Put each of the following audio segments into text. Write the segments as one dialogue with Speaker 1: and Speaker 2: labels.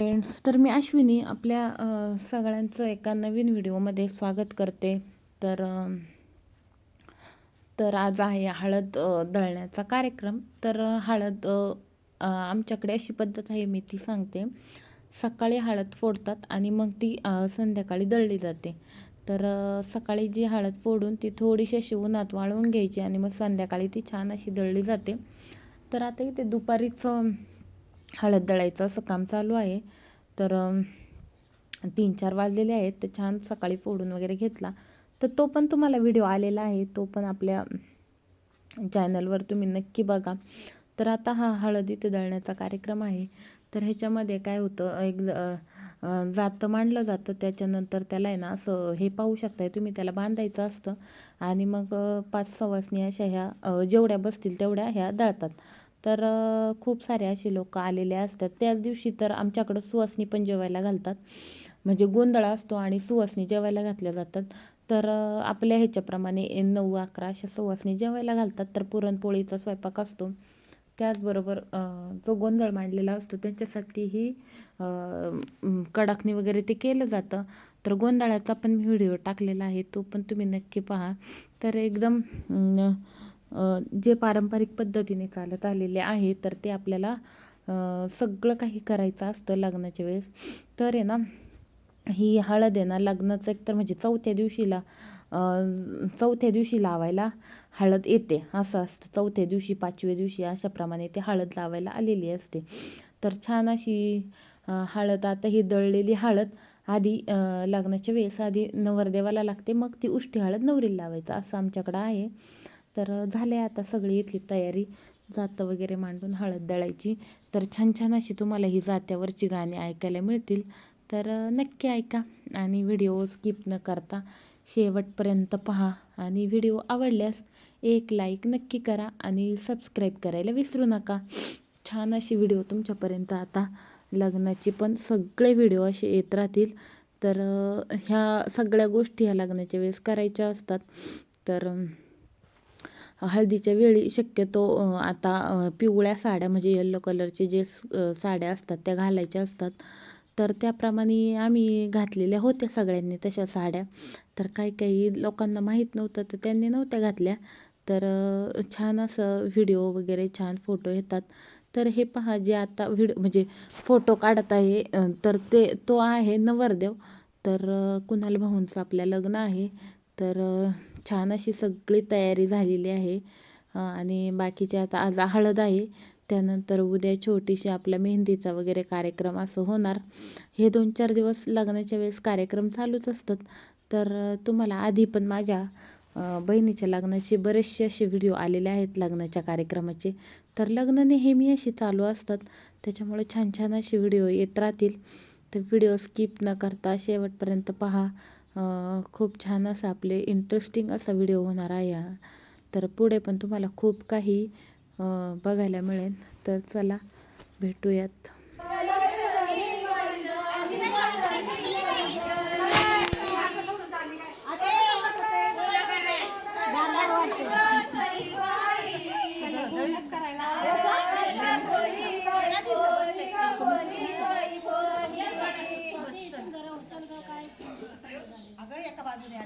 Speaker 1: Friends तर मी अश्विनी आपल्या सगळ्यांचं एका नवीन व्हिडिओमध्ये स्वागत करते. तर तर आज आहे हळद दळण्याचा कार्यक्रम. तर हळद आमच्याकडे अशी पद्धत आहे मी ती सांगते. सकाळी हळद फोडतात आणि मग ती संध्याकाळी दळली जाते. तर सकाळी जी हळद फोडून ती थोडीशी अशी उन्हात वाळवून घ्यायची आणि मग संध्याकाळी ती छान अशी दळली जाते. तर आता इथे दुपारीच हळद दळायचं असं काम चालू आहे. तर तीन चार वाजलेले आहेत. तर छान सकाळी फोडून वगैरे घेतला. तर तो पण तुम्हाला व्हिडिओ आलेला आहे. तो पण आपल्या चॅनलवर तुम्ही नक्की बघा. तर आता हा हळद इथे दळण्याचा कार्यक्रम आहे. तर ह्याच्यामध्ये काय होतं एक ज- जातं मांडलं जातं. त्याच्यानंतर त्याला आहे ना असं हे पाहू शकताय तुम्ही त्याला बांधायचं असतं. आणि मग पाच सवासणी अशा ह्या जेवढ्या बसतील तेवढ्या ह्या दळतात. तर खूप सारे असे लोक आलेले असतात. त्याच दिवशी तर आमच्याकडं सुवासनी पण जेवायला घालतात. म्हणजे गोंधळ असतो आणि सुवासनी जेवायला घातल्या जातात. तर आपल्या ह्याच्याप्रमाणे नऊ अकरा अशा सुवासनी जेवायला घालतात. तर पुरणपोळीचा स्वयंपाक असतो. त्याचबरोबर जो गोंधळ मांडलेला असतो त्याच्यासाठीही कडाकणी वगैरे ते केलं जातं. तर गोंधळाचा पण व्हिडिओ टाकलेला आहे तो पण तुम्ही नक्की पहा. तर एकदम जे पारंपरिक पद्धतीने चालत आलेले आहे तर ते आपल्याला सगळं काही करायचं असतं लग्नाच्या वेळेस. तर आहे ना ही हळद आहे ना लग्नाचं एकतर म्हणजे चौथ्या दिवशीला चौथ्या दिवशी लावायला हळद येते. असं असतं. चौथ्या दिवशी पाचव्या दिवशी अशाप्रमाणे ते हळद लावायला आलेली असते. तर छान अशी हळद आता ही दळलेली हळद आधी लग्नाच्या वेळेस आधी नवरदेवाला लागते. मग ती उष्टी हळद नवरीला लावायचं. असं आमच्याकडं आहे. तर झाले आता सगळी इथली तयारी. जातं वगैरे मांडून हळद दळायची. तर छान छान अशी तुम्हाला ही जात्यावरची गाणी ऐकायला मिळतील. तर नक्की ऐका आणि व्हिडिओ स्किप न करता शेवटपर्यंत पहा आणि व्हिडिओ आवडल्यास एक लाईक नक्की करा आणि सबस्क्राईब करायला विसरू नका. छान अशी व्हिडिओ तुमच्यापर्यंत आता लग्नाचे पण सगळे व्हिडिओ असे येत राहतील. तर ह्या सगळ्या गोष्टी ह्या लग्नाच्या वेळेस करायच्या असतात. तर हळदीच्या वेळी शक्यतो आता पिवळ्या साड्या म्हणजे येल्लो कलरचे जे साड्या असतात त्या घालायच्या असतात. तर त्याप्रमाणे आम्ही घातलेल्या होत्या सगळ्यांनी तशा साड्या. तर काही काही लोकांना माहीत नव्हतं तर त्यांनी नव्हत्या घातल्या. तर छान असं व्हिडिओ वगैरे छान फोटो येतात. तर हे पहा जे आता व्हिडिओ म्हणजे फोटो काढत आहे तर ते तो आहे नवरदेव. तर कुणाल भाऊंचं आपल्या लग्न आहे. तर छान अशी सगळी तयारी झालेली आहे. आणि बाकीचे आता आज हळद आहे. त्यानंतर उद्या छोटीशी आपला मेहंदीचा वगैरे कार्यक्रम असं होणार. हे दोन चार दिवस लग्नाच्या वेळेस कार्यक्रम चालूच असतात. तर तुम्हाला आधी पण माझ्या बहिणीच्या लग्नाचे बरेचसे असे व्हिडिओ आलेले आहेत लग्नाच्या कार्यक्रमाचे. तर लग्न नेहमी अशी चालू असतात. त्याच्यामुळे छान छान असे व्हिडिओ येत राहतील. तर व्हिडिओ स्किप न करता शेवटपर्यंत पहा. खूप छान असं आपले इंटरेस्टिंग असा व्हिडिओ होणार आहे तर पुढे पण तुम्हाला खूप काही बघायला मिळेल. तर चला भेटूयात.
Speaker 2: एका बाजूने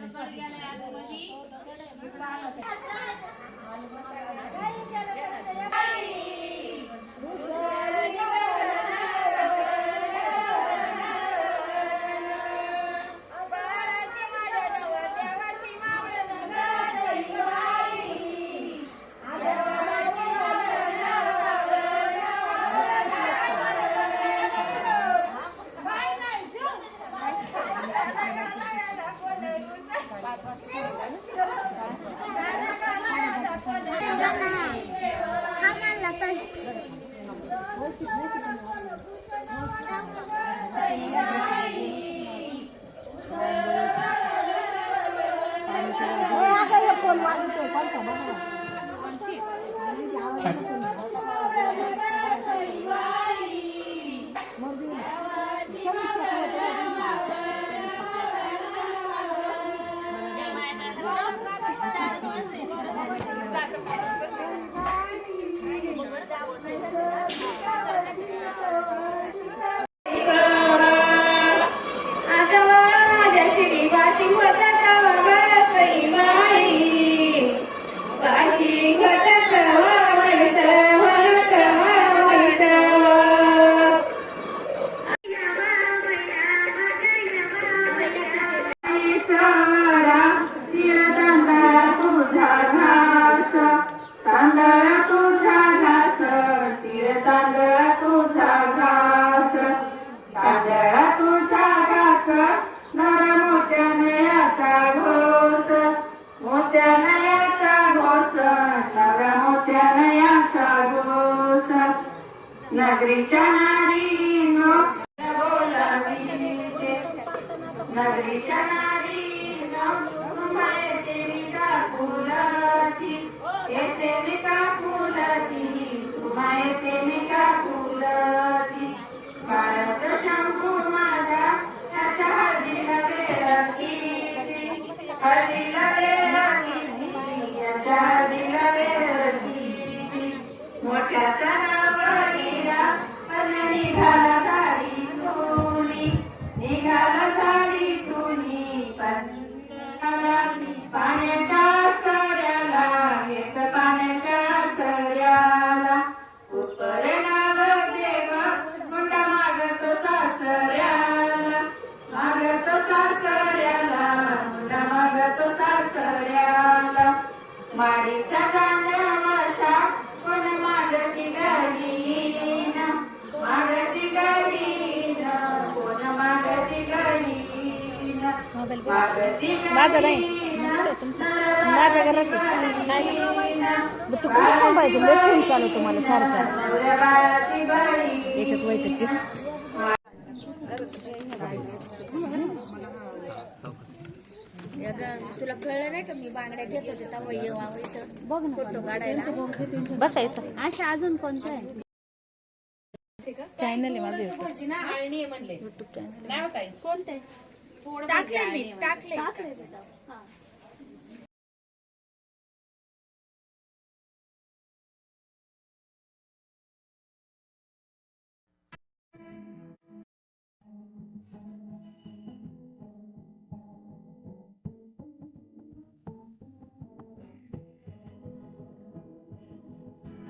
Speaker 2: नगरीच्या नारीनो बोलाविते नगरीच्या मागती
Speaker 1: माझा नाही. माझ्या घरात मग तू कुठं सांभाळायचं लय फोन चालू तुम्हाला सारखं. याच्यात व्हायचं टिस
Speaker 3: तुला कळलं नाही का मी बांगड्या घेत होते तेव्हा येवा इथं? बघ फोटो काढायला.
Speaker 1: बसायचं
Speaker 3: अशा अजून कोणतं आहे
Speaker 1: चॅनल आहे. माझं YouTube.
Speaker 3: कोणते? টাকলে টাকলে টাকলে দাও